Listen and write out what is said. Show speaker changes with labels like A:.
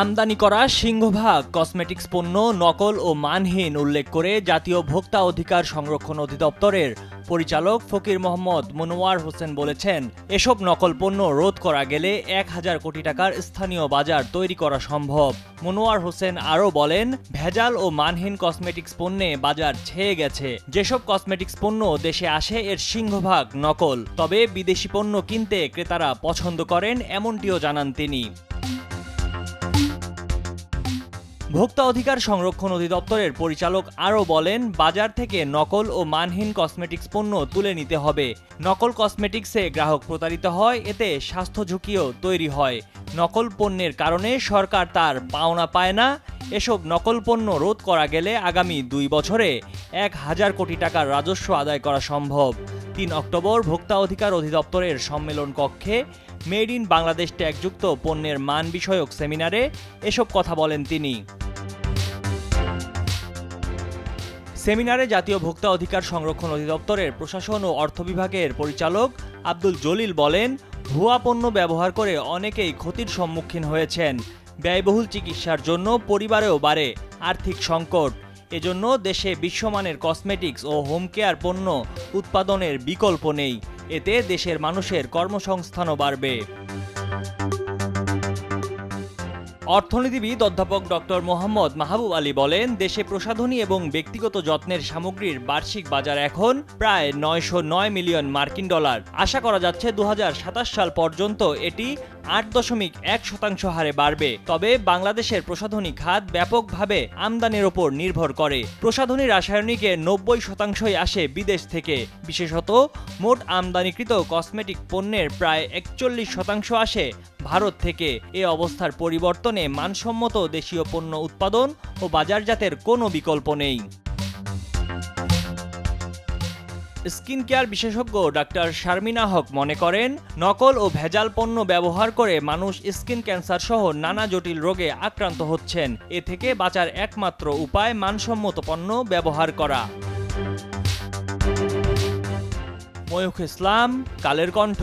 A: আমদানি করা সিংহভাগ, কসমেটিক্স পণ্য, নকল ও মানহীন উল্লেখ করে জাতীয় ভোক্তা অধিকার সংরক্ষণ অধিদপ্তরের পরিচালক ফকির মোহাম্মদ মনোয়ার হোসেন বলেছেন, এসব নকল পণ্য রোধ করা গেলে এক হাজার কোটি টাকার স্থানীয় বাজার তৈরি করা সম্ভব। মনোয়ার হোসেন আরও বলেন, ভেজাল ও মানহীন কসমেটিক্স পণ্যে বাজার ছেয়ে গেছে। যেসব কসমেটিক্স পণ্য দেশে আসে, এর সিংহভাগ নকল। তবে বিদেশি পণ্য কিনতে ক্রেতারা পছন্দ করেন, এমনটিও জানান তিনি। ভোক্তা অধিকার সংরক্ষণ অধিদপ্তরের পরিচালক আরও বলেন, বাজার থেকে নকল ও মানহীন কসমেটিক্স পণ্য তুলে নিতে হবে। নকল কসমেটিক্সে গ্রাহক প্রতারিত হয়, এতে স্বাস্থ্য ঝুঁকিও তৈরি হয়। নকল পণ্যের কারণে সরকার তার পাওনা পায় না। এসব নকল পণ্য রোধ করা গেলে আগামী দুই বছরে এক হাজার কোটি টাকার রাজস্ব আদায় করা সম্ভব। তিন অক্টোবর ভোক্তা অধিকার অধিদপ্তরের সম্মেলন কক্ষে মেড ইন বাংলাদেশ ট্যাগযুক্ত পণ্যের মান বিষয়ক সেমিনারে এসব কথা বলেন তিনি। সেমিনারে জাতীয় ভোক্তা অধিকার সংরক্ষণ অধিদপ্তরের প্রশাসন ও অর্থ বিভাগের পরিচালক আব্দুল জলিল বলেন, ভুয়া পণ্য ব্যবহার করে অনেকেই ক্ষতির সম্মুখীন হয়েছেন। ব্যয়বহুল চিকিৎসার জন্য পরিবারেও বাড়ে আর্থিক সংকট। এজন্য দেশে বিশ্বমানের কসমেটিক্স ও হোম কেয়ার পণ্য উৎপাদনের বিকল্প নেই। এতে দেশের মানুষের কর্মসংস্থানও বাড়বে। অর্থনীতিবিদ অধ্যাপক ডক্টর মোহাম্মদ মাহবুব আলী বলেন, দেশে প্রসাধনী এবং ব্যক্তিগত যত্নের সামগ্রীর বার্ষিক বাজার এখন প্রায় নয়শো নয় মিলিয়ন মার্কিন ডলার। আশা করা যাচ্ছে দু হাজার সাতাশ সাল পর্যন্ত এটি আট দশমিক এক শতাংশ হারে বাড়বে। তবে বাংলাদেশের প্রসাধনী খাত ব্যাপকভাবে আমদানির ওপর নির্ভর করে। প্রসাধনী রাসায়নিকের নব্বই শতাংশই আসে বিদেশ থেকে। বিশেষত, মোট আমদানিকৃত কসমেটিক পণ্যের প্রায় একচল্লিশ শতাংশ আসে ভারত থেকে। এ অবস্থার পরিবর্তনে মানসম্মত দেশীয় পণ্য উৎপাদন ও বাজারজাতের কোনো বিকল্প নেই। স্কিন কেয়ার বিশেষজ্ঞ ডাক্তার শারমিনা হক মনে করেন, নকল ও ভেজাল পণ্য ব্যবহার করে মানুষ স্কিন ক্যান্সার সহ নানা জটিল রোগে আক্রান্ত হচ্ছেন। এ থেকে বাঁচার একমাত্র উপায় মানসম্মত পণ্য ব্যবহার করা। ময়ূখ ইসলাম, কালের কণ্ঠ।